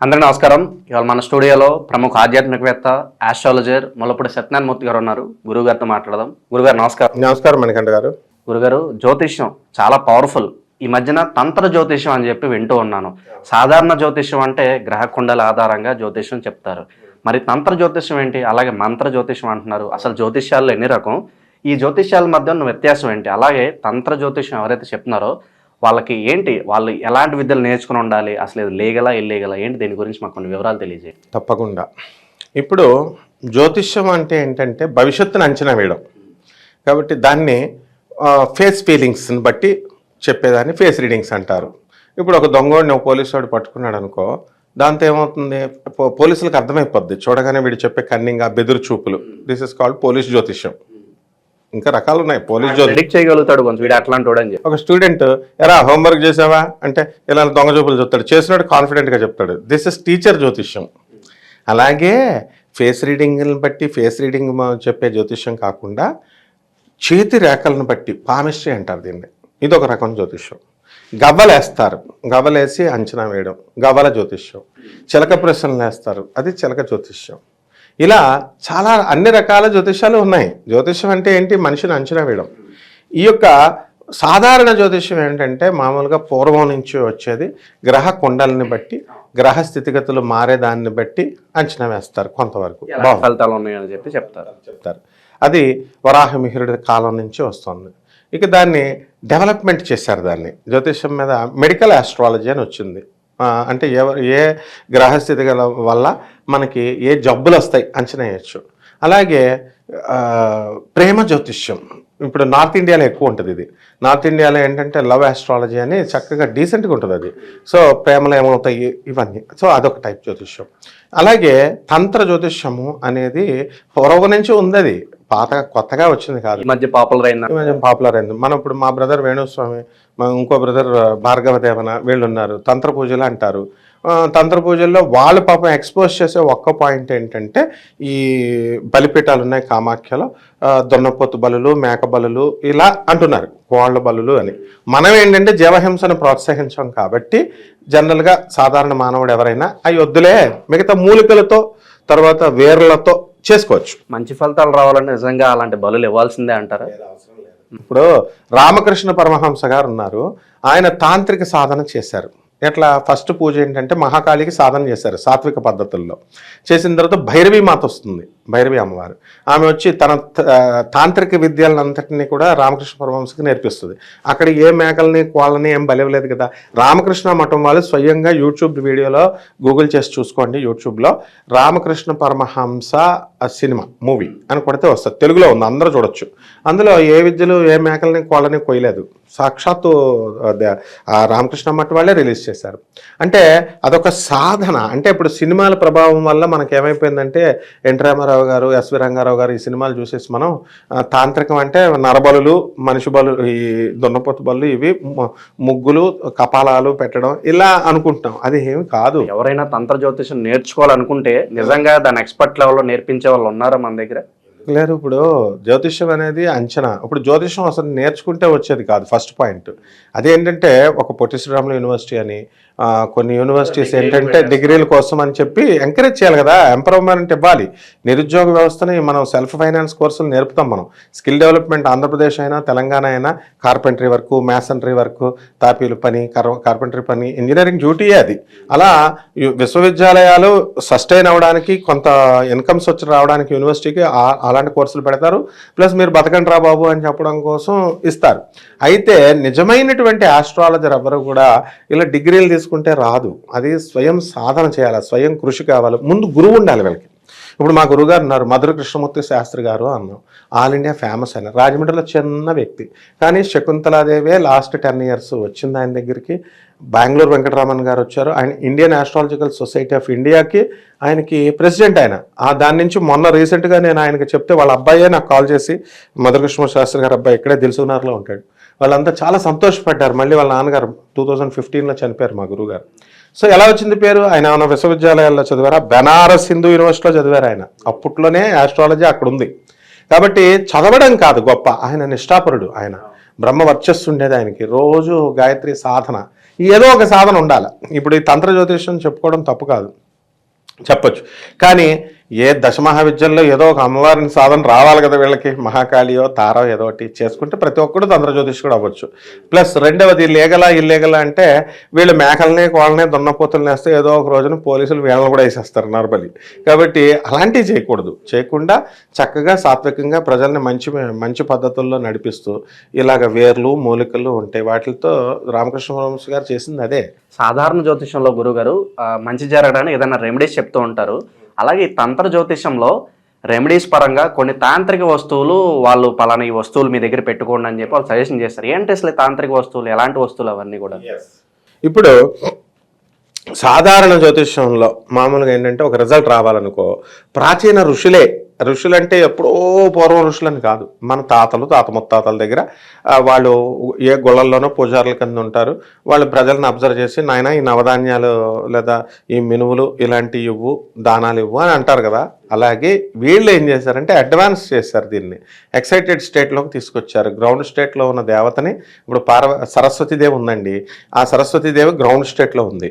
అందరికీ నమస్కారం. ఇవాళ మన స్టూడియోలో ప్రముఖ ఆధ్యాత్మికవేత్త ఆస్ట్రాలజర్ ముల్లపూడి సత్యనారాయణ మూర్తి గారు ఉన్నారు. గురువు గారితో మాట్లాడదాం. గురుగారు నమస్కారం. నమస్కారం మణికంఠ గారు. గురుగారు జ్యోతిష్యం చాలా పవర్ఫుల్ ఈ మధ్యన తంత్ర జ్యోతిష్యం అని చెప్పి వింటూ ఉన్నాను. సాధారణ జ్యోతిష్యం అంటే గ్రహ కుండల ఆధారంగా జ్యోతిష్యం చెప్తారు. మరి తంత్ర జ్యోతిష్యం ఏంటి? అలాగే మంత్ర జ్యోతిష్యం అంటున్నారు. అసలు జ్యోతిష్యాల్లో ఎన్ని రకం? ఈ జ్యోతిష్యాల మధ్య ఉన్న వ్యత్యాసం ఏంటి? అలాగే తంత్ర జ్యోతిష్యం ఎవరైతే చెప్తున్నారో వాళ్ళకి ఏంటి వాళ్ళు ఎలాంటి విద్యలు నేర్చుకుని ఉండాలి అసలు ఇది లీగలా ఇల్లీగలా ఏంటి దీని గురించి మాకు కొన్ని వివరాలు తెలియజేయండి తప్పకుండా. ఇప్పుడు జ్యోతిష్యం అంటే ఏంటంటే భవిష్యత్తును అంచనా వేయడం. కాబట్టి దాన్ని ఫేస్ ఫీలింగ్స్ని బట్టి చెప్పేదాన్ని ఫేస్ రీడింగ్స్ అంటారు. ఇప్పుడు ఒక దొంగోడిని ఒక పోలీసు వాడు పట్టుకున్నాడు అనుకో దాంతో ఏమవుతుంది? పోలీసులకు అర్థమైపోద్ది. చూడగానే వీడు చెప్పే కన్నింగ్ ఆ బెదురు చూపులు. దిస్ ఇస్ కాల్డ్ పోలీస్ జ్యోతిష్యం. ఇంకా రకాలు ఉన్నాయి పోలీస్ ప్రిడిక్ట్ చేయగలుగుతాడు కొంచెం. వీడు అట్లాంటి వాడు అని చెప్పి. ఒక స్టూడెంట్ ఎరా హోంవర్క్ చేసావా? అంటే ఇలా దొంగ చూపులు చెప్తాడు చేసినాడు కాన్ఫిడెంట్గా చెప్తాడు. దిస్ ఇస్ టీచర్ జ్యోతిష్యం. అలాగే ఫేస్ రీడింగ్ని బట్టి ఫేస్ రీడింగ్ చెప్పే జ్యోతిష్యం కాకుండా చేతి రేఖలను బట్టి పామిస్ట్రీ అంటారు దీన్ని. ఇది ఒక రకం జ్యోతిష్యం. గవ్వలేస్తారు. గవ్వలేసి అంచనా వేయడం. గవ్వల జ్యోతిష్యం. చిలక ప్రశ్నలు వేస్తారు అది చిలక జ్యోతిష్యం. ఇలా చాలా అన్ని రకాల జ్యోతిష్యాలు ఉన్నాయి. జ్యోతిష్యం అంటే ఏంటి? మనిషిని అంచనా వేయడం. ఈ యొక్క సాధారణ జ్యోతిష్యం ఏంటంటే మామూలుగా పూర్వం నుంచి వచ్చేది గ్రహ కుండల్ని బట్టి గ్రహ స్థితిగతులు మారేదాన్ని బట్టి అంచనా వేస్తారు కొంతవరకు. ఫలితాలు ఉన్నాయని చెప్పి చెప్తారు. చెప్తారు. అది వరాహమిహిరుడి కాలం నుంచి వస్తుంది. ఇక దాన్ని డెవలప్మెంట్ చేశారు దాన్ని. జ్యోతిష్యం మీద మెడికల్ ఆస్ట్రాలజీ అని వచ్చింది. అంటే ఎవరు ఏ గ్రహస్థితి గల వల్ల మనకి ఏ జబ్బులు వస్తాయి అంచనా వేయచ్చు. అలాగే ప్రేమ జ్యోతిష్యం. ఇప్పుడు నార్త్ ఇండియాలో ఎక్కువ ఉంటుంది ఇది. నార్త్ ఇండియాలో ఏంటంటే లవ్ ఆస్ట్రాలజీ అని చక్కగా డీసెంట్గా ఉంటుంది అది. సో ప్రేమలు ఏమవుతాయి ఇవన్నీ. సో అదొక టైప్ జ్యోతిష్యం. అలాగే తంత్ర జ్యోతిష్యము అనేది పూర్వం నుంచి ఉంది అది పాత కొత్తగా వచ్చింది కాదు. మధ్య పాపులర్ అయింది మధ్య పాపులర్ అయింది. మనం ఇప్పుడు మా బ్రదర్ వేణుస్వామి ఇంకో బ్రదర్ భార్గవ దేవన వీళ్ళు ఉన్నారు తంత్ర పూజలు అంటారు. తంత్ర పూజల్లో వాళ్ళు పాపం ఎక్స్పోజ్ చేసే ఒక్క పాయింట్ ఏంటంటే ఈ బలిపీఠాలు ఉన్నాయి కామాఖ్యలో దున్నపోతు బలులు మేక బలులు ఇలా అంటున్నారు కోళ్ళ బలులు అని. మనం ఏంటంటే జీవహింసను ప్రోత్సహించాం కాబట్టి జనరల్గా సాధారణ మానవుడు ఎవరైనా అవి వద్దులే మిగతా మూలికలతో తర్వాత వేర్లతో చేసుకోవచ్చు. మంచి ఫలితాలు రావాలంటే నిజంగా అలాంటి బలులు ఇవ్వాల్సిందే అంటారా? ఇప్పుడు రామకృష్ణ పరమహంస గారు ఉన్నారు. ఆయన తాంత్రిక సాధన చేశారు. ఎట్లా? ఫస్ట్ పూజ ఏంటంటే మహాకాళికి సాధన చేశారు సాత్విక పద్ధతుల్లో. చేసిన తర్వాత భైరవి మాత వస్తుంది. భైరవి అమ్మవారు. ఆమె వచ్చి తన తాంత్రిక విద్యలంతటినీ కూడా రామకృష్ణ పరమహంసకి నేర్పిస్తుంది. అక్కడ ఏ మేకల్ని కోళ్ళని ఏం బలివ్వలేదు కదా. రామకృష్ణ మఠం వాళ్ళు స్వయంగా యూట్యూబ్ వీడియోలో గూగుల్ చేసి చూసుకోండి యూట్యూబ్లో. రామకృష్ణ పరమహంస సినిమా మూవీ అని కొడితే వస్తుంది. తెలుగులో ఉంది అందరూ చూడొచ్చు. అందులో ఏ విద్యలు ఏ మేకల్ని కోళ్ళని కొయ్యలేదు. సాక్షాత్తు రామకృష్ణ మఠం వాళ్ళే రిలీజ్ చేశారు. అంటే అదొక సాధన. అంటే ఇప్పుడు సినిమాల ప్రభావం వల్ల మనకేమైపోయిందంటే ఏమైపోయిందంటే రంగారావు గారు ఎస్వి రంగారావు గారు ఈ సినిమాలు చూసేసి మనం తాంత్రికం అంటే నరబలులు మనిషి బలు ఈ దున్నపోతు బలు ఇవి ముగ్గులు కపాలాలు పెట్టడం ఇలా అనుకుంటున్నాం. అది ఏమి కాదు. ఎవరైనా తంత్ర జ్యోతిషం నేర్చుకోవాలనుకుంటే నిజంగా దాని ఎక్స్పర్ట్ లెవెల్లో నేర్పించే వాళ్ళు ఉన్నారా మన దగ్గర? లేరు ఇప్పుడు జ్యోతిష్యం అనేది అంచనా. ఇప్పుడు జ్యోతిష్యం అసలు నేర్చుకుంటే వచ్చేది కాదు ఫస్ట్ పాయింట్ అదేంటంటే ఒక పొట్టి శ్రీరాములు యూనివర్సిటీ అని కొన్ని యూనివర్సిటీస్ ఏంటంటే డిగ్రీల కోసం అని చెప్పి ఎంకరేజ్ చేయాలి కదా. ఎంపవర్మెంట్ ఇవ్వాలి. నిరుద్యోగ వ్యవస్థని మనం సెల్ఫ్ ఫైనాన్స్ కోర్సులు నేర్పుతాం మనం. స్కిల్ డెవలప్మెంట్ ఆంధ్రప్రదేశ్ అయినా తెలంగాణ అయినా కార్పెంటరీ వర్క్ మ్యాసనరీ వర్క్ తాపీలు పని కార్పెంటరీ పని ఇంజనీరింగ్ డ్యూటీయే అది. అలా విశ్వవిద్యాలయాలు సస్టైన్ అవ్వడానికి కొంత ఇన్కమ్స్ వచ్చి రావడానికి యూనివర్సిటీకి ఆ- అలాంటి కోర్సులు పెడతారు. ప్లస్ మీరు బతకండి రా బాబు అని చెప్పడం కోసం ఇస్తారు. అయితే నిజమైనటువంటి ఆస్ట్రాలజర్ ఎవరు కూడా ఇలా డిగ్రీలు తీసుకుంటే రాదు. అది స్వయం సాధన చేయాలి. స్వయం కృషి కావాలి. ముందు గురువు ఉండాలి వీళ్ళకి. ఇప్పుడు మా గురుగారు ఉన్నారు. మధుర కృష్ణమూర్తి శాస్త్రి గారు అన్నాం ఆల్ ఇండియా ఫేమస్ అయిన రాజమండ్రిలో చిన్న వ్యక్తి. కానీ శకుంతలాదేవే లాస్ట్ టెన్ ఇయర్స్ వచ్చింది ఆయన దగ్గరికి. బెంగళూరు వెంకటరామన్ గారు వచ్చారు. ఆయన ఇండియన్ ఆస్ట్రాలజికల్ సొసైటీ ఆఫ్ ఇండియాకి ఆయనకి ప్రెసిడెంట్ ఆయన. ఆ దాని నుంచి మొన్న రీసెంట్గా నేను ఆయనకి చెప్తే వాళ్ళ అబ్బాయే నాకు కాల్ చేసి మధురకృష్ణ శాస్త్రి గారు అబ్బాయి ఇక్కడే దిల్సునార్లో ఉంటాడు. వాళ్ళంతా చాలా సంతోషపడ్డారు. మళ్ళీ వాళ్ళ నాన్నగారు టూ థౌజండ్ ఫిఫ్టీన్లో చనిపోయారు మా గురువుగారు. సో ఎలా వచ్చింది పేరు? ఆయన ఏమైనా విశ్వవిద్యాలయాల్లో చదివారా? బెనారస్ హిందూ యూనివర్సిటీలో చదివారు ఆయన. అప్పట్లోనే ఆస్ట్రాలజీ అక్కడ ఉంది. కాబట్టి చదవడం కాదు గొప్ప. ఆయన నిష్ఠాపరుడు ఆయన. బ్రహ్మ వర్చస్సు ఉండేది ఆయనకి. రోజు గాయత్రి సాధన. ఏదో ఒక సాధన ఉండాలి. ఇప్పుడు ఈ తంత్ర జ్యోతిష్యం చెప్పుకోవడం తప్పు కాదు. చెప్పొచ్చు. కానీ ఏ దశమహావిద్యల్లో ఏదో ఒక అమ్మవారిని సాధన రావాలి కదా వీళ్ళకి? మహాకాళియో తారో ఏదో ఒకటి చేసుకుంటే ప్రతి ఒక్కడు తంత్రజ్యోతిష్కుడు అవ్వచ్చు. ప్లస్ రెండవది లీగలా ఇల్లీగలా అంటే వీళ్ళు మేకల్ని కోళ్ళని దున్నపోతులు వేస్తే ఏదో ఒక రోజున పోలీసులు వీళ్ళని కూడా వేసేస్తారు నరబలి. కాబట్టి అలాంటివి చేయకూడదు. చేయకుండా చక్కగా సాత్వికంగా ప్రజల్ని మంచి మంచి పద్ధతుల్లో నడిపిస్తూ ఇలాగ వేర్లు మూలికలు ఉంటాయి వాటితో రామకృష్ణ పరమహంస గారు చేసింది అదే. సాధారణ జ్యోతిషంలో గురుగారు మంచి జరగడానికి ఏదైనా రెమెడీస్ చెప్తూ ఉంటారు. అలాగే తంత్ర జ్యోతిషంలో రెమెడీస్ పరంగా కొన్ని తాంత్రిక వస్తువులు వాళ్ళు పలానా ఈ వస్తువులు మీ దగ్గర పెట్టుకోండి అని చెప్పి వాళ్ళు సజెషన్ చేస్తారు. ఏంటి అసలు తాంత్రిక వస్తువులు? ఎలాంటి వస్తువులు అవన్నీ కూడా? ఇప్పుడు సాధారణ జ్యోతిష్యంలో మామూలుగా ఏంటంటే ఒక రిజల్ట్ రావాలనుకో ప్రాచీన ఋషులే ఋషులు అంటే ఎప్పుడో పూర్వం ఋషులని కాదు. మన తాతలు తాత ముత్తాతల దగ్గర వాళ్ళు ఏ గుళ్ళల్లోనో పూజారుల కింద ఉంటారు. వాళ్ళు ప్రజలను అబ్జర్వ్ చేసి నాయన ఈ నవధాన్యాలు లేదా ఈ మినువులు ఇలాంటి ఇవ్వు దానాలు ఇవ్వు అని అంటారు కదా. అలాగే వీళ్ళు ఏం చేశారంటే అడ్వాన్స్ చేశారు దీన్ని. ఎక్సైటెడ్ స్టేట్లోకి తీసుకొచ్చారు. గ్రౌండ్ స్టేట్లో ఉన్న దేవతని ఇప్పుడు పార్వ సరస్వతీదేవి ఉందండి. ఆ సరస్వతీదేవి గ్రౌండ్ స్టేట్లో ఉంది.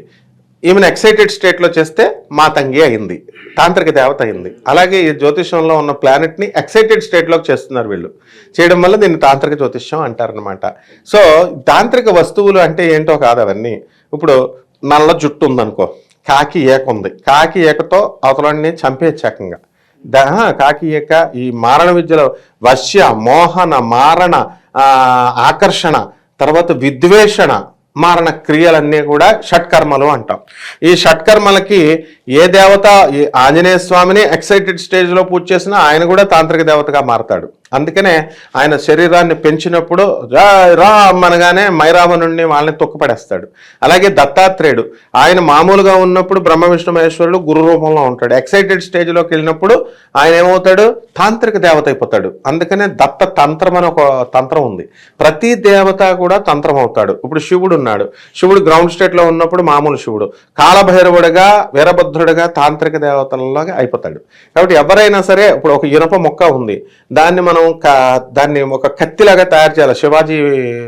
ఈమెను ఎక్సైటెడ్ స్టేట్లో చేస్తే మాతంగి అయింది తాంత్రిక దేవత అయింది. అలాగే ఈ జ్యోతిష్యంలో ఉన్న ప్లానెట్ని ఎక్సైటెడ్ స్టేట్లోకి చేస్తున్నారు వీళ్ళు. చేయడం వల్ల దీన్ని తాంత్రిక జ్యోతిష్యం అంటారనమాట సో తాంత్రిక వస్తువులు అంటే ఏంటో కాదు అవన్నీ. ఇప్పుడు నల్ల జుట్టు ఉందనుకో కాకి ఏక ఉంది. కాకి ఏకతో అవతలని చంపేచ్చాకంగా దహ కాకి ఏక ఈ మారణ విద్యలో వశ్య మోహన మారణ ఆకర్షణ తర్వాత విద్వేషణ మారణ క్రియలన్నీ కూడా షట్కర్మలు అంటాం. ఈ షట్కర్మలకి ఏ దేవత ఆంజనేయ స్వామిని ఎక్సైటెడ్ స్టేజ్లో పూజ చేసినా ఆయన కూడా తాంత్రిక దేవతగా మారతాడు. అందుకనే ఆయన శరీరాన్ని పెంచినప్పుడు రా రా అనగానే మైరావణుణ్ణి వాళ్ళని తొక్కుపడేస్తాడు. అలాగే దత్తాత్రేయుడు ఆయన మామూలుగా ఉన్నప్పుడు బ్రహ్మ విష్ణు మహేశ్వరుడు గురు రూపంలో ఉంటాడు. ఎక్సైటెడ్ స్టేజ్లోకి వెళ్ళినప్పుడు ఆయన ఏమవుతాడు? తాంత్రిక దేవత అయిపోతాడు. అందుకనే దత్త తంత్రం అని ఒక తంత్రం ఉంది. ప్రతి దేవత కూడా తంత్రం అవుతాడు. ఇప్పుడు శివుడు ఉన్నాడు. శివుడు గ్రౌండ్ స్టేట్లో ఉన్నప్పుడు మామూలు శివుడు. కాలభైరవుడిగా వీరభద్రుడిగా తాంత్రిక దేవతలలాగా అయిపోతాడు. కాబట్టి ఎవరైనా సరే ఇప్పుడు ఒక ఇనప మొక్క ఉంది. దాన్ని మనం క- దాన్ని ఒక కత్తిలాగా తయారు చేయాలి. శివాజీ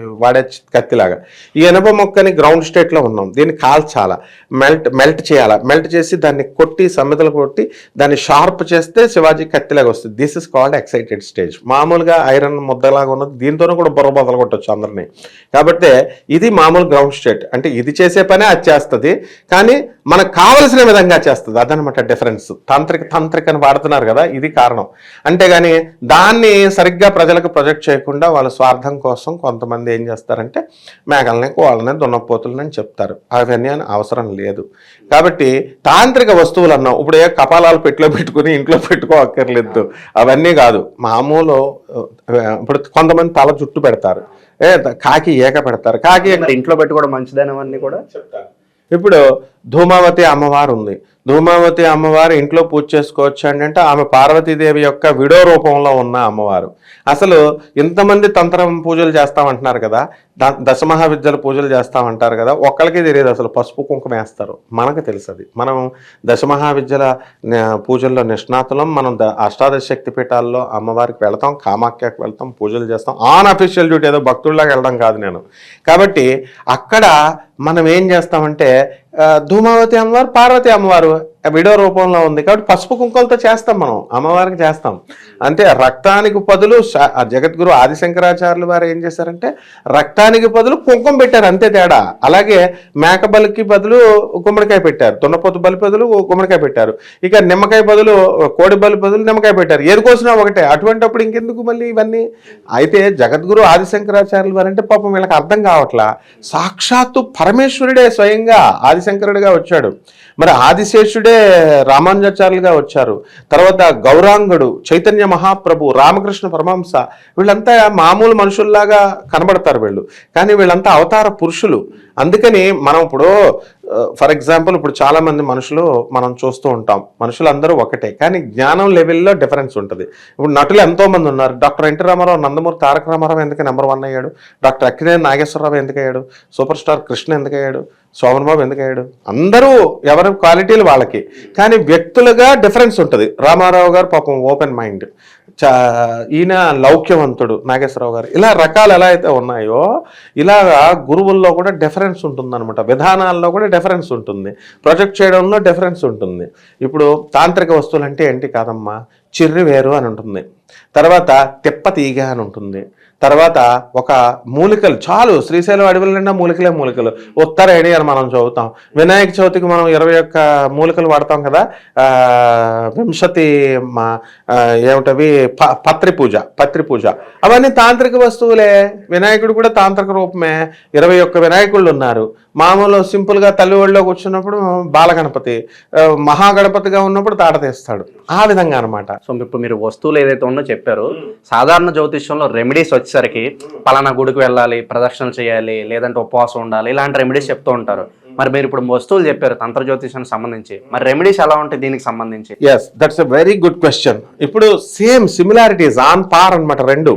వాడే కత్తిలాగా. ఈ ఇనప మొక్కని గ్రౌండ్ స్టేట్లో ఉన్నాం. దీన్ని కాల్చాల? మెల్ట్ మెల్ట్ చేయాలా? మెల్ట్ చేసి దాన్ని కొట్టి సమ్మెతలు కొట్టి దాన్ని షార్ప్ చేస్తే శివాజీ కత్తిలాగా వస్తుంది. This is called excited stage మామూలుగా ఐరన్ ముద్దలాగా ఉన్నది. దీంతోనే కూడా బుర్ర బదలు కొట్టచ్చు అందరినీ. కాబట్టి ఇది మామూలు గ్రౌండ్ స్టేట్. అంటే ఇది చేసే పనే అది చేస్తుంది. కానీ మనకు కావలసిన విధంగా చేస్తుంది. అదనమాట డిఫరెన్స్ తాంత్రిక తాంత్రిక అని వాడుతున్నారు కదా ఇది కారణం. అంతేగాని దాన్ని సరిగ్గా ప్రజలకు ప్రొజెక్ట్ చేయకుండా వాళ్ళ స్వార్థం కోసం కొంతమంది ఏం చేస్తారంటే మేకల్ని కోళ్ళని దున్నపోతులని చెప్తారు. అవన్నీ అని అవసరం లేదు. కాబట్టి తాంత్రిక వస్తువులు అన్నాం ఇప్పుడు ఏ కపాలాలు పెట్టిలో పెట్టుకుని ఇంట్లో పెట్టుకోక్కర్లేదు అవన్నీ కాదు. మామూలు ఇప్పుడు కొంతమంది తల జుట్టు పెడతారు. ఏ కాకి ఏక పెడతారు. కాకి ఇంట్లో పెట్టుకోవడం మంచిదనేవన్నీ కూడా? ఇప్పుడు ధూమావతి అమ్మవారు ఉంది. ధూమావతి అమ్మవారు ఇంట్లో పూజ చేసుకోవచ్చు అని అంటే ఆమె పార్వతీదేవి యొక్క విడో రూపంలో ఉన్న అమ్మవారు. అసలు ఇంతమంది తంత్రం పూజలు చేస్తామంటున్నారు కదా. ద- దశమహావిద్యల పూజలు చేస్తామంటారు కదా. ఒక్కళ్ళకి తెలియదు అసలు పసుపు కుంకుమ వేస్తారు. మనకు తెలుసది. మనం దశమహావిద్యల పూజల్లో నిష్ణాతులం. మనం ద- అష్టాదశ శక్తి పీఠాల్లో అమ్మవారికి వెళతాం. కామాఖ్యకి వెళ్తాం. పూజలు చేస్తాం. ఆన్ అఫీషియల్ డ్యూటీ ఏదో భక్తుల్లాగా వెళ్ళడం కాదు నేను. కాబట్టి అక్కడ మనం ఏం చేస్తామంటే ధూమావతి అమ్మవారు పార్వతి అమ్మవారు విడో రూపంలో ఉంది కాబట్టి పసుపు కుంకులతో చేస్తాం మనం అమ్మవారికి చేస్తాం. అంటే రక్తానికి బదులు శ- ఆ జగద్గురు ఆదిశంకరాచార్యులు వారు ఏం చేశారంటే రక్తానికి బదులు కుంకుమ పెట్టారు అంతే తేడా. అలాగే మేక బలికి బదులు గుమ్మడికాయ పెట్టారు తున్నపోతు బలి బదులు గుమ్మడికాయ పెట్టారు. ఇక నిమ్మకాయ బదులు కోడి బలి బదులు నిమ్మకాయ పెట్టారు. ఏది కోసినా ఒకటే అటువంటిప్పుడు ఇంకెందుకు మళ్ళీ ఇవన్నీ? అయితే జగద్గురు ఆదిశంకరాచార్యులు వారు అంటే పాపం వీళ్ళకి అర్థం కావట్లా. సాక్షాత్తు పరమేశ్వరుడే స్వయంగా ఆదిశంకరుడిగా వచ్చాడు. మరి ఆదిశేషుడే రామానుజాచార్యులుగా వచ్చారు. తర్వాత గౌరాంగుడు చైతన్య మహాప్రభు రామకృష్ణ పరమహంస వీళ్ళంతా మామూలు మనుషుల్లాగా కనబడతారు వీళ్ళు. కానీ వీళ్ళంతా అవతార పురుషులు. అందుకని మనం ఇప్పుడు ఫర్ ఎగ్జాంపుల్ ఇప్పుడు చాలా మంది మనుషులు మనం చూస్తూ ఉంటాం. మనుషులందరూ ఒకటే కానీ జ్ఞానం లెవెల్లో డిఫరెన్స్ ఉంటుంది. ఇప్పుడు నటులు ఎంతో మంది ఉన్నారు. డాక్టర్ ఎన్టీ రామారావు నందమూరి తారక రామారావు ఎందుకు నెంబర్ వన్ అయ్యాడు? డాక్టర్ అక్కినేని నాగేశ్వరరావు ఎందుకు అయ్యాడు? సూపర్ స్టార్ కృష్ణ ఎందుకు అయ్యాడు? శోభన్ బాబు ఎందుకు అయ్యాడు? అందరూ ఎవరి క్వాలిటీలు వాళ్ళకి. కానీ వ్యక్తులుగా డిఫరెన్స్ ఉంటుంది. రామారావు గారు పాపం ఓపెన్ మైండ్ ఈయన లౌక్యవంతుడు నాగేశ్వరరావు గారు. ఇలా రకాలు ఎలా అయితే ఉన్నాయో ఇలాగా గురువుల్లో కూడా డిఫరెన్స్ ఉంటుందన్నమాట. విధానాల్లో కూడా డిఫరెన్స్ ఉంటుంది. ప్రొజెక్ట్ చేయడంలో డిఫరెన్స్ ఉంటుంది. ఇప్పుడు తాంత్రిక వస్తువులు అంటే ఏంటి కాదమ్మా? చిర్రి వేరు అని ఉంటుంది. తర్వాత తిప్ప తీగ అని ఉంటుంది. తర్వాత ఒక మూలికలు చాలు. శ్రీశైలం అడవుల నిండా మూలికలే మూలికలు. ఉత్తరేణి అని మనం చదువుతాం. వినాయక చవితికి మనం ఇరవై ఒక్క మూలికలు వాడతాం కదా వింశతి మా ఏమిటవి? ప- పత్రి పూజ పత్రి పూజ. అవన్నీ తాంత్రిక వస్తువులే. వినాయకుడు కూడా తాంత్రిక రూపమే. ఇరవై ఒక్క వినాయకుళ్ళు ఉన్నారు. మామూలు సింపుల్గా తల్లి ఒళ్ళో కూర్చున్నప్పుడు బాలగణపతి మహాగణపతిగా ఉన్నప్పుడు తాట తీస్తాడు. ఆ విధంగా అనమాట సో ఇప్పుడు మీరు వస్తువులు ఏదైతే ఉందో చెప్పారు సాధారణ జ్యోతిష్యంలో రెమెడీస్ వచ్చేసరికి పలానా గుడికి వెళ్ళాలి ప్రదర్శన చేయాలి లేదంటే ఉపవాసం ఉండాలి ఇలాంటి రెమెడీస్ చెప్తూ ఉంటారు. మరి మీరు ఇప్పుడు వస్తువులు చెప్పారు తంత్ర జ్యోతిష్యానికి సంబంధించి. మరి రెమెడీస్ ఎలా ఉంటాయి దీనికి సంబంధించి? Yes that's a very good question ఇప్పుడు సేమ్ సిమిలారిటీస్ ఆన్ పార్ అన్నమాట రెండు.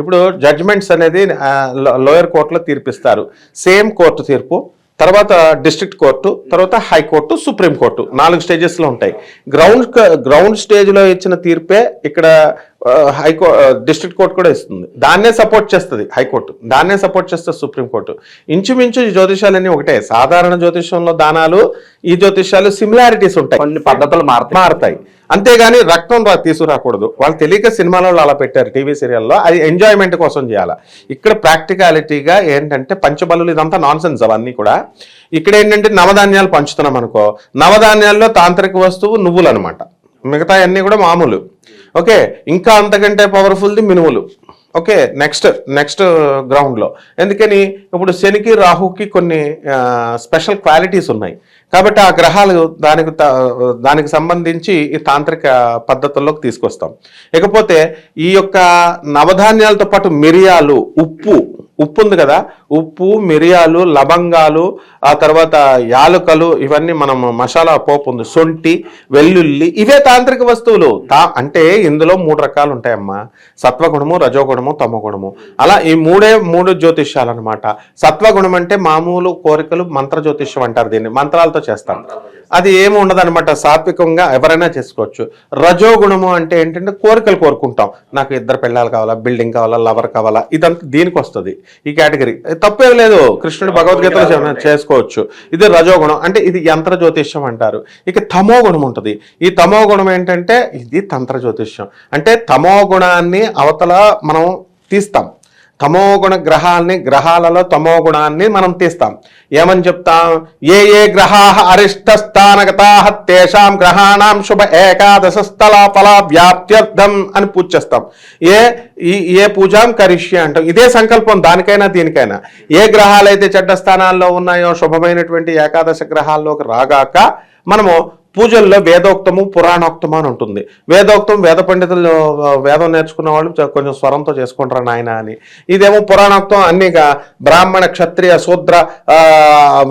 ఇప్పుడు జడ్జ్మెంట్స్ అనేది లోయర్ కోర్టులో తీర్పిస్తారు. సేమ్ కోర్టు తీర్పు. తర్వాత డిస్ట్రిక్ట్ కోర్టు తర్వాత హైకోర్టు సుప్రీం కోర్టు నాలుగు స్టేజెస్లో ఉంటాయి. గ్రౌండ్ గ్రౌండ్ స్టేజ్లో ఇచ్చిన తీర్పే ఇక్కడ హైకో డిస్ట్రిక్ట్ కోర్టు కూడా ఇస్తుంది. దాన్నే సపోర్ట్ చేస్తుంది హైకోర్టు దాన్నే సపోర్ట్ చేస్తుంది సుప్రీంకోర్టు ఇంచుమించు ఈ జ్యోతిషాలన్నీ ఒకటే. సాధారణ జ్యోతిషంలో దానాలు ఈ జ్యోతిషాలు సిమిలారిటీస్ ఉంటాయి. కొన్ని పద్ధతులు మారతాయి. అంతేగాని రక్తం రా తీసుకురాకూడదు. వాళ్ళు తెలియక సినిమాలలో అలా పెట్టారు టీవీ సీరియల్లో. అది ఎంజాయ్మెంట్ కోసం చేయాలి. ఇక్కడ ప్రాక్టికాలిటీగా ఏంటంటే పంచబలు ఇదంతా నాన్ సెన్స్ అవన్నీ కూడా. ఇక్కడ ఏంటంటే నవధాన్యాలు పంచుతున్నాం అనుకో. నవధాన్యాల్లో తాంత్రిక వస్తువు నువ్వులు అనమాట మిగతా అన్నీ కూడా మామూలు. ఓకే? ఇంకా అంతకంటే పవర్ఫుల్ది మినుములు. ఓకే నెక్స్ట్ నెక్స్ట్ గ్రౌండ్లో. ఎందుకని? ఇప్పుడు శనికి రాహుకి కొన్ని స్పెషల్ క్వాలిటీస్ ఉన్నాయి. కాబట్టి ఆ గ్రహాలు దానికి దానికి సంబంధించి ఈ తాంత్రిక పద్ధతుల్లోకి తీసుకొస్తాం. ఇకపోతే ఈ యొక్క నవధాన్యాలతో పాటు మిరియాలు ఉప్పు ఉప్పు ఉంది కదా ఉప్పు మిరియాలు లవంగాలు ఆ తర్వాత యాలుకలు ఇవన్నీ మనం మసాలా పోపు ఉంది సొంటి వెల్లుల్లి ఇవే తాంత్రిక వస్తువులు. తా అంటే ఇందులో మూడు రకాలు ఉంటాయమ్మా. సత్వగుణము రజోగుణము తమగుణము. అలా ఈ మూడే మూడు జ్యోతిష్యాలు అనమాట సత్వగుణం అంటే మామూలు కోరికలు మంత్ర జ్యోతిష్యం అంటారు దీన్ని. మంత్రాలతో చేస్తాం. అది ఏమి ఉండదన్నమాట సాత్వికంగా ఎవరైనా చేసుకోవచ్చు. రజోగుణము అంటే ఏంటంటే కోరికలు కోరుకుంటాం. నాకు ఇద్దరు పిల్లలు కావాలా బిల్డింగ్ కావాలా లవర్ కావాలా ఇదంతా దీనికి వస్తుంది ఈ కేటగిరీ. తప్పేం లేదు. కృష్ణుడు భగవద్గీతలో చేసుకోవచ్చు. ఇది రజోగుణం అంటే ఇది యంత్ర జ్యోతిష్యం అంటారు. ఇక తమో గుణం ఉంటుంది. ఈ తమో గుణం ఏంటంటే ఇది తంత్ర జ్యోతిష్యం. అంటే తమో గుణాన్ని అవతల మనం తీస్తాం. తమోగుణ గ్రహాల్ని గ్రహాలలో తమో గుణాన్ని మనం తీస్తాం. ఏమని చెప్తాం? ఏ ఏ గ్రహా అరిష్టస్థానగతా తేషాం గ్రహాణం శుభ ఏకాదశ స్థల ఫల వ్యాప్త్యర్థం అని పూజ చేస్తాం. ఏ ఈ ఏ పూజాం కరిష్య అంటాం. ఇదే సంకల్పం దానికైనా దీనికైనా. ఏ గ్రహాలు అయితే చెడ్డ స్థానాల్లో ఉన్నాయో శుభమైనటువంటి ఏకాదశ గ్రహాల్లోకి రాగాక మనము పూజల్లో వేదోక్తము పురాణోక్తము అని ఉంటుంది. వేదోక్తం వేద పండితులు వేదం నేర్చుకున్న వాళ్ళు కొంచెం స్వరంతో చేసుకుంటారు నాయన అని. ఇదేమో పురాణోక్తం అన్నిగా బ్రాహ్మణ క్షత్రియ శూద్ర ఆ,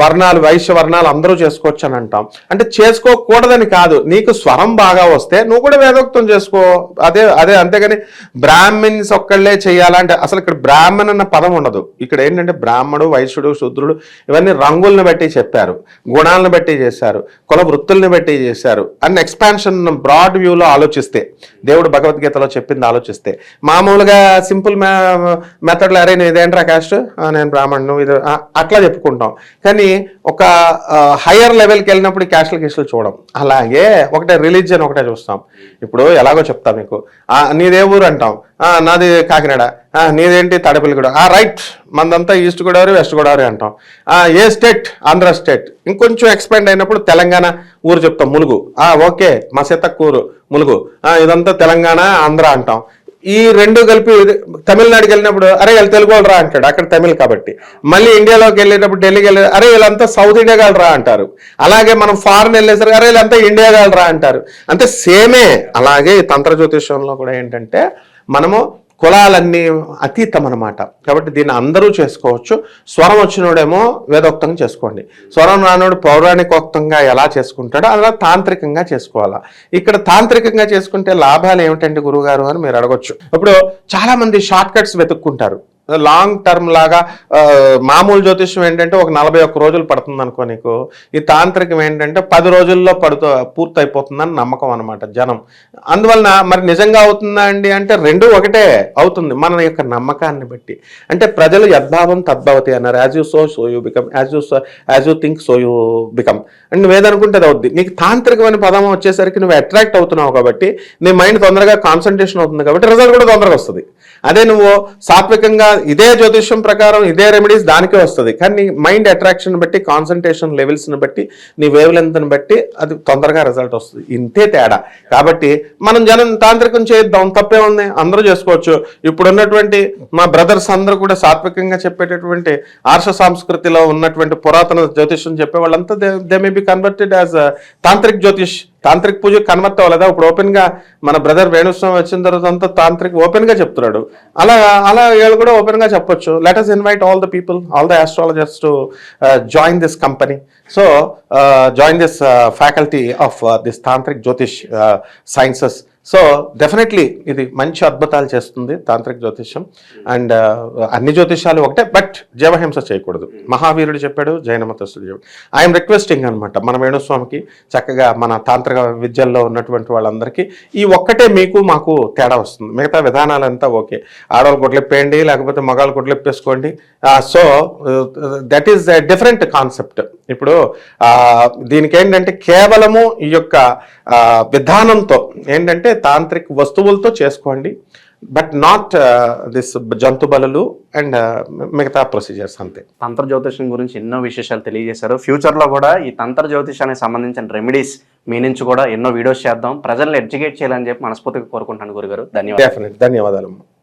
వర్ణాలు వైశ్య వర్ణాలు అందరూ చేసుకోవచ్చు అని అంటాం. అంటే చేసుకోకూడదని కాదు నీకు స్వరం బాగా వస్తే నువ్వు కూడా వేదోక్తం చేసుకో. అదే అదే అంతేగాని బ్రాహ్మిన్స్ ఒక్కళ్ళే చేయాలంటే అసలు ఇక్కడ బ్రాహ్మణ్ అన్న పదం ఉండదు. ఇక్కడ ఏంటంటే బ్రాహ్మణుడు వైశ్యుడు శూద్రుడు ఇవన్నీ రంగుల్ని బట్టి చెప్పారు గుణాలను బట్టి చేశారు కుల వృత్తుల్ని బట్టి చేశారు. అన్న ఎక్స్పాన్షన్ బ్రాడ్ వ్యూలో ఆలోచిస్తే దేవుడు భగవద్గీతలో చెప్పింది ఆలోచిస్తే. మామూలుగా సింపుల్ మెథడ్లో అరే నేను ఇదేంట్రా క్యాస్ట్ నేను బ్రాహ్మణ్ ఇది అట్లా చెప్పుకుంటాం. కానీ ఒక హయ్యర్ లెవెల్కి వెళ్ళినప్పుడు ఈ క్యాస్ట్లు గిస్టులు చూడం. అలాగే ఒకటే రిలీజియన్ ఒకటే చూస్తాం. ఇప్పుడు ఎలాగో చెప్తా మీకు. నీదే ఊరు అంటాం. నాది కాకినాడ. నీదేంటి తడపల్లిగూడ? ఆ రైట్ మందంతా ఈస్ట్ గోదావరి వెస్ట్ గోదావరి అంటాం. ఆ, ఏ స్టేట్ ఆంధ్ర స్టేట్ ఇంకొంచెం ఎక్స్పాండ్ అయినప్పుడు తెలంగాణ ఊరు చెప్తాం ములుగు. ఆ ఓకే మా సీతక్క ఊరు ములుగు. ఇదంతా తెలంగాణ ఆంధ్ర అంటాం. ఈ రెండు కలిపి ఇది- తమిళనాడుకి వెళ్ళినప్పుడు అరే వీళ్ళు తెలుగు వాళ్ళు రా అంటాడు. అక్కడ తమిళ్ కాబట్టి. మళ్ళీ ఇండియాలోకి వెళ్ళేటప్పుడు ఢిల్లీకి వెళ్ళి అరే వీళ్ళంతా సౌత్ ఇండియా వాళ్ళు రా అంటారు. అలాగే మనం ఫారెన్ వెళ్ళేసరికి అరే వీళ్ళంతా ఇండియా వాళ్ళు రా అంటారు. అంటే సేమే. అలాగే ఈ తంత్ర జ్యోతిష్యంలో కూడా ఏంటంటే మనము కులాలన్నీ అతీతం అనమాట కాబట్టి దీన్ని అందరూ చేసుకోవచ్చు. స్వరం వచ్చినోడేమో వేదోక్తంగా చేసుకోండి. స్వరం రానోడు పౌరాణికోక్తంగా ఎలా చేసుకుంటాడో అలా తాంత్రికంగా చేసుకోవాలా. ఇక్కడ తాంత్రికంగా చేసుకుంటే లాభాలు ఏమిటండి గురుగారు అని మీరు అడగొచ్చు. ఇప్పుడు చాలామంది షార్ట్ కట్స్ వెతుక్కుంటారు. లాంగ్ టర్మ్ లాగా మామూలు జ్యోతిష్యం ఏంటంటే ఒక నలభై ఒక్క రోజులు పడుతుంది అనుకో నీకు. ఈ తాంత్రికం ఏంటంటే పది రోజుల్లో పడుతూ పూర్తయిపోతుందని నమ్మకం అనమాట జనం. అందువలన మరి నిజంగా అవుతుందా అండి అంటే రెండు ఒకటే అవుతుంది మన యొక్క నమ్మకాన్ని బట్టి. అంటే ప్రజలు యద్భావం తద్భవతి అన్నారు. As you so so you become as you so as you think so you become and నువ్వేదనుకుంటే అది అవుద్ది. నీకు తాంత్రికమైన పదం వచ్చేసరికి నువ్వు అట్రాక్ట్ అవుతున్నావు కాబట్టి నీ మైండ్ తొందరగా కాన్సన్ట్రేషన్ అవుతుంది కాబట్టి రిజల్ట్ కూడా తొందరగా వస్తుంది. అదే నువ్వు సాత్వికంగా ఇదే జ్యోతిష్యం ప్రకారం ఇదే రెమెడీస్ దానికే వస్తుంది. కానీ నీ మైండ్ అట్రాక్షన్ బట్టి కాన్సన్ట్రేషన్ లెవెల్స్ని బట్టి నీ వేవ్ లెంత్ని బట్టి అది తొందరగా రిజల్ట్ వస్తుంది. ఇంతే తేడా. కాబట్టి మనం జనం తాంత్రికం చేద్దాం తప్పే ఉంది. అందరూ చేసుకోవచ్చు. ఇప్పుడు ఉన్నటువంటి మా బ్రదర్స్ అందరూ కూడా సాత్వికంగా చెప్పేటటువంటి ఆర్ష సంస్కృతిలో ఉన్నటువంటి పురాతన జ్యోతిష్యం చెప్పే వాళ్ళంతా they may be converted as tantrik jyotish tantric పూజ కన్వర్ట్ అవ్వలేదా ఇప్పుడు ఓపెన్గా మన బ్రదర్ వేణుస్వామి వచ్చిన తర్వాత అంతా తాంత్రిక్ ఓపెన్గా చెప్తున్నాడు. అలా అలా వీళ్ళు కూడా ఓపెన్గా చెప్పొచ్చు. Let us invite all the people all the astrologers to join this company so join this faculty of this tantrik jyotish sciences so definitely ఇది మంచి అద్భుతాలు చేస్తుంది తాంత్రిక జ్యోతిష్యం. అండ్ అన్ని జ్యోతిష్యాలు ఒకటే బట్ జీవహింస చేయకూడదు. మహావీరుడు చెప్పాడు జైనమతస్తుడు చెప్పాడు. ఐఎమ్ రిక్వెస్టింగ్ అనమాట మన వేణుస్వామికి చక్కగా మన తాంత్రిక విద్యల్లో ఉన్నటువంటి వాళ్ళందరికీ ఈ ఒక్కటే మీకు మాకు తేడా వస్తుంది. మిగతా విధానాలంతా ఓకే. ఆడవాళ్ళు గుడ్లెప్పేయండి లేకపోతే మగాళ్ళు గుడ్లెప్పేసుకోండి. So that is different concept ఇప్పుడు ఆ, దీనికి ఏంటంటే కేవలము ఈ యొక్క విధానంతో ఏంటంటే తాంత్రిక వస్తువులతో చేసుకోండి బట్ నాట్ దిస్ జంతు బలులు అండ్ మిగతా ప్రొసీజర్స్ అంతే. తంత్ర జ్యోతిష్యం గురించి ఎన్నో విశేషాలు తెలియజేశారు. ఫ్యూచర్లో కూడా ఈ తంత్ర జ్యోతిషానికి సంబంధించిన రెమెడీస్ మీ నుంచి కూడా ఎన్నో వీడియోస్ చేద్దాం. ప్రజల్ని ఎడ్యుకేట్ చేయాలని చెప్పి మనస్ఫూర్తిగా కోరుకుంటాను గురుగారు. ధన్యవాదాలు. ధన్యవాదాలు.